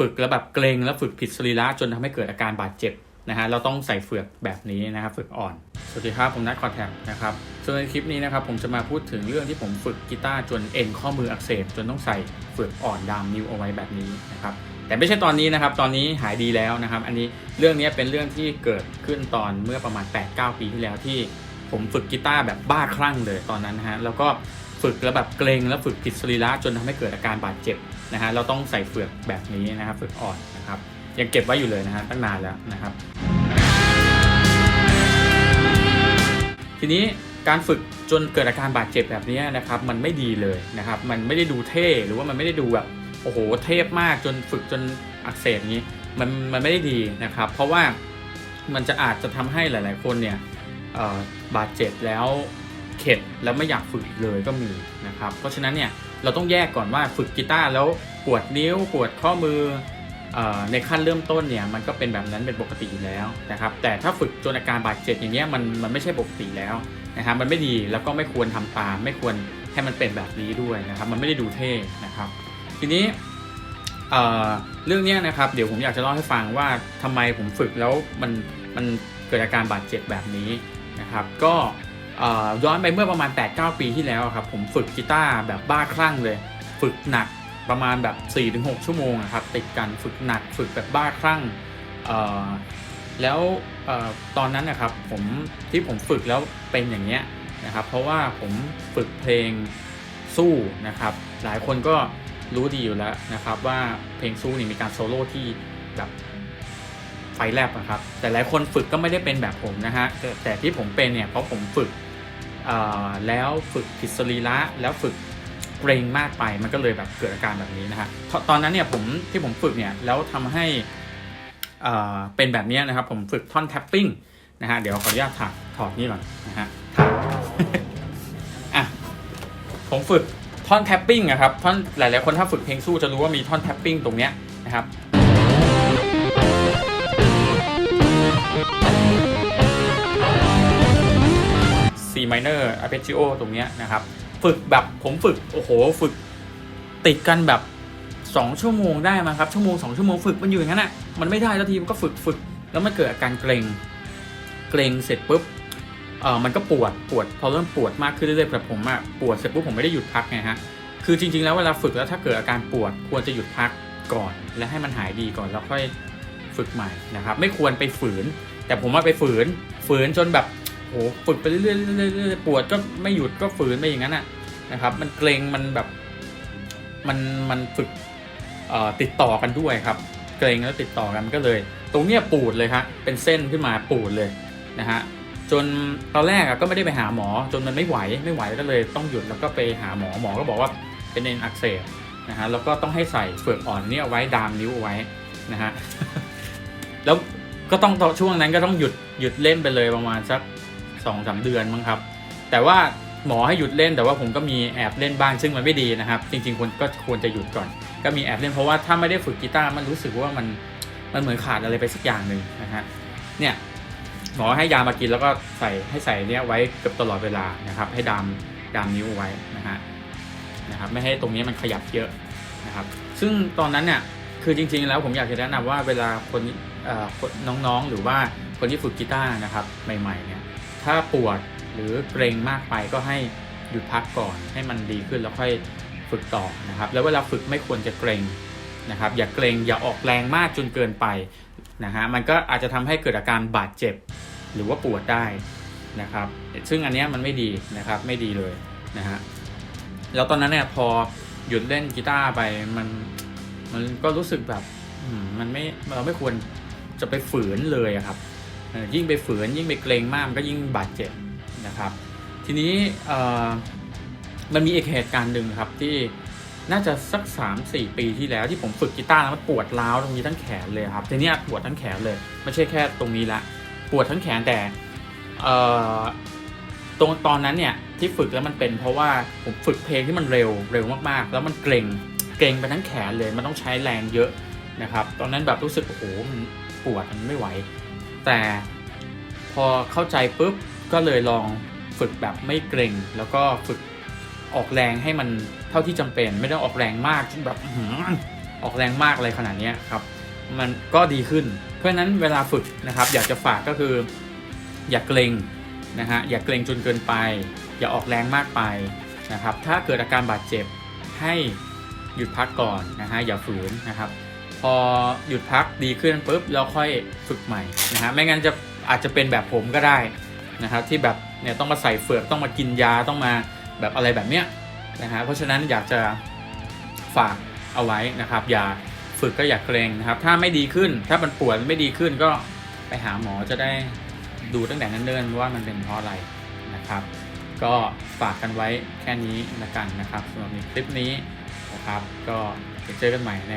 ฝึกแล้วแบบเกรงแล้วฝึกผิดสรีระจนทำให้เกิดอาการบาดเจ็บนะฮะเราต้องใส่เฟือกแบบนี้นะครับฝึกอ่อน สวัสดีครับ ผมนัทคอนแทคนะครับส่วนในคลิปนี้นะครับผมจะมาพูดถึงเรื่องที่ผมฝึกกีตาร์จนเอ็นข้อมืออักเสบจนต้องใส่เฟือกอ่อนดามนิ้วเอาไว้แบบนี้นะครับแต่ไม่ใช่ตอนนี้นะครับ ตอนนี้หายดีแล้วนะครับ อันนี้เรื่องนี้เป็นเรื่องที่เกิดขึ้นตอนเมื่อประมาณ 8-9 ปีที่แล้วที่ผมฝึกกีตาร์แบบบ้าคลั่งเลยตอนนั้นนะฮะแล้วก็ ฝึกแล้วแบบเกรงแล้วฝึกผิดสรีระจนทำให้เกิดอาการบาดเจ็บนะฮะเราต้องใส่เฟือกแบบนี้นะครับฝึกอ่อนนะครับยังเก็บไว้อยู่เลยนะฮะตั้งนานแล้วนะครับ ทีนี้การฝึกจนเกิดอาการบาดเจ็บแบบนี้นะครับมันไม่ดีเลยนะครับ มันไม่ได้ดูเท่หรือว่ามันไม่ได้ดูแบบโอ้โหเทพมากจนฝึกจนอักเสบนี้มันมันไม่ได้ดีนะครับ เพราะว่ามันจะอาจจะทำให้หลาย ๆ คนเนี่ยบาดเจ็บแล้ว เข็ดแล้วไม่อยากฝึกเลยก็มีนะครับ เพราะฉะนั้นเนี่ยเราต้องแยกก่อนว่าฝึกกีตาร์แล้วปวดนิ้วปวดข้อมืออในขั้นเริ่มต้นเนี่ยมันก็เป็นแบบนั้นเป็นปกติอยู่แล้วนะครับแต่ถ้าฝึกจนอาการบาดเจ็บอย่างเงี้ยมันมันไม่ใช่ปกติแล้วนะครับมันไม่ดีแล้วก็ไม่ควรทำตาม ไม่ควรให้มันเป็นแบบนี้ด้วยนะครับ มันไม่ได้ดูเท่นะครับ ทีนี้เเรื่องเนี้ยนะครับเดี๋ยวผมอยากจะเล่าให้ฟังว่าทำไมผมฝึกแล้วมันมันเกิดอาการบาดเจ็บแบบนี้นะครับ ก็ ย้อนไปเมื่อประมาณ 8-9 ปีที่แล้วครับผมฝึกกีตาร์แบบบ้าคลั่งเลย ฝึกหนักประมาณแบบ 4-6 ชั่วโมงอะครับติดกันฝึกหนักฝึกแบบบ้าคลั่งแล้วอตอนนั้นนะครับผมที่ผมฝึกแล้วเป็นอย่างเงี้ยนะครับเพราะว่าผมฝึกเพลงสู้นะครับหลายคนก็รู้ดีอยู่แล้วนะครับว่าเพลงสู้นี่มีการโซโล่ที่แบบ ไฟแลบนะครับ แต่หลายคนฝึกก็ไม่ได้เป็นแบบผมนะฮะ แต่แต่ที่ผมเป็นเนี่ยเพราะผมฝึกเอ่อแล้วฝึกผิดสรีระแล้วฝึกเกรงมากไปมันก็เลยแบบเกิดอาการแบบนี้นะฮะตตอนนั้นเนี่ยผมที่ผมฝึกเนี่ยแล้วทำให้เอ่อเป็นแบบเนี้ยนะครับ ผมฝึกท่อนแท็ปปิ้งนะฮะเดี๋ยวขออนุญาตถอดถอดนี่ก่อนนะฮะอะผมฝึกท่อนแท็ปปิ้งอะครับท่อนหลายๆคนถ้าฝึกเพลงสู้จะรู้ว่ามีท่อนแท็ปปิ้งตรงเนี้ยนะครับ C minor arpeggio ตรงเนี้ยนะครับ ฝึกแบบผมฝึก โอ้โห ฝึกติดกันแบบ 2 ชั่วโมงได้มาครับ ชั่วโมง 2 ชั่วโมงฝึกมันอยู่อย่างนั้นอะมันไม่ได้แล้วทีมันก็ฝึกฝึกแล้วมันเกิดอาการเกรงเกรงเสร็จปุ๊บเออมันก็ปวดปวดพอเริ่มปวดมากขึ้นเรื่อยๆแต่ผมอะปวดเสร็จปุ๊บผมไม่ได้หยุดพักไงฮะคือจริงๆแล้วเวลาฝึกแล้วถ้าเกิดอาการปวดควรจะหยุดพักก่อน และให้มันหายดีก่อนแล้วค่อย ฝึกใหม่นะครับ ไม่ควรไปฝืน แต่ผมว่าไปฝืน ฝืนจนแบบโหฝึกไปเรื่อยๆปวดก็ไม่หยุดก็ฝืนไปอย่างนั้นน่ะนะครับ มันเกรงมันแบบมันมันฝึกติดต่อกันด้วยครับ เกรงแล้วติดต่อกันก็เลย ตรงเนี้ยปูดเลยครับเป็นเส้นขึ้นมาปูดเลยนะฮะจนตอนแรกก็ไม่ได้ไปหาหมอ จนมันไม่ไหวไม่ไหวก็เลยต้องหยุดแล้วก็ไปหาหมอหมอก็บอกว่าเป็นเอ็นอักเสบนะฮะแล้วก็ต้องให้ใส่เฟือกอ่อนนี้เอาไว้ดามนิ้วเอาไว้นะฮะ แล้วก็ต้องช่วงนั้นก็ต้องหยุดหยุดเล่นไปเลยประมาณสักสองสามเดือนมั้งครับ แต่ว่าหมอให้หยุดเล่นแต่ว่าผมก็มีแอบเล่นบ้างซึ่งมันไม่ดีนะครับ จริงๆควรก็ควรจะหยุดก่อน ก็มีแอบเล่นเพราะว่าถ้าไม่ได้ฝึกกีตาร์มันรู้สึกว่ามันมันเหมือนขาดอะไรไปสักอย่างหนึ่งนะฮะเนี่ยหมอให้ยามากินแล้วก็ใส่ให้ใส่เนี่ยไว้เกือบตลอดเวลานะครับ ให้ดามดามนิ้วไว้นะฮะนะครับไม่ให้ตรงนี้มันขยับเยอะนะครับ ซึ่งตอนนั้นเนี่ยคือจริง ๆ แล้วผมอยากจะแนะนำว่าเวลาคน น้องๆ หรือว่าคนที่ฝึกกีตาร์นะครับใหม่ๆเนี่ยถ้าปวดหรือเกรงมากไปก็ให้หยุดพักก่อนให้มันดีขึ้นแล้วค่อยฝึกต่อนะครับ แล้วเวลาฝึกไม่ควรจะเกรงนะครับ อย่าเกรงอย่าออกแรงมากจนเกินไปนะฮะมันก็อาจจะทำให้เกิดอาการบาดเจ็บ หรือว่าปวดได้นะครับ ซึ่งอันนี้มันไม่ดีนะครับไม่ดีเลยนะฮะแล้วตอนนั้นเนี่ยพอหยุดเล่นกีตาร์ไปมันมันก็รู้สึกแบบมันไม่เราไม่ควร จะไปฝืนเลยครับยิ่งไปฝืนยิ่งไปเกรงมากมันก็ยิ่งบาดเจ็บนะครับ ทีนี้มันมีอีกเหตุการณ์หนึ่งครับที่น่าจะสัก 3-4 ปีที่แล้วที่ผมฝึกกีตาร์แล้วมันปวดร้าวตรงนี้ทั้งแขนเลยครับทีนี้ปวดทั้งแขนเลย ไม่ใช่แค่ตรงนี้ละปวดทั้งแขนแต่ตรงตอนนั้นเนี่ยที่ฝึกแล้วมันเป็นเพราะว่าผมฝึกเพลงที่มันเร็วเร็วมากๆ แล้วมันเกรงเกรงไปทั้งแขนเลยมันต้องใช้แรงเยอะนะครับ ตอนนั้นแบบรู้สึกโอ้โห ปวดมันไม่ไหว แต่พอเข้าใจปุ๊บก็เลยลองฝึกแบบไม่เกรงแล้วก็ฝึกออกแรงให้มันเท่าที่จำเป็น ไม่ต้องออกแรงมากแบบออกแรงมากอะไรขนาดนี้ครับ มันก็ดีขึ้น เพราะนั้นเวลาฝึกนะครับ อยากจะฝากก็คือ อย่าเกรงนะฮะอย่าเกรงจนเกินไป อย่าออกแรงมากไปนะครับ ถ้าเกิดอาการบาดเจ็บให้หยุดพักก่อนนะฮะอย่าฝืนนะครับ อหยุดพักดีขึ้นปุ๊บเราค่อยฝึกใหม่นะฮะไม่งั้นจะอาจจะเป็นแบบผมก็ได้นะครับที่แบบเนี่ยต้องมาใส่เฟือกต้องมากินยาต้องมาแบบอะไรแบบเนี้ยนะฮะเพราะฉะนั้นอยากจะฝากเอาไว้นะครับ อย่าฝึกก็อย่าเกรงนะครับ ถ้าไม่ดีขึ้นถ้ามันปวดไม่ดีขึ้นก็ไปหาหมอจะได้ดูตั้งแต่นั้นเนิ่นว่ามันเป็นเพราะอะไรนะครับ ก็ฝากกันไว้แค่นี้ละกันนะครับสำหรับในคลิปนี้นะครับ ก็เจอกันใหม่ใน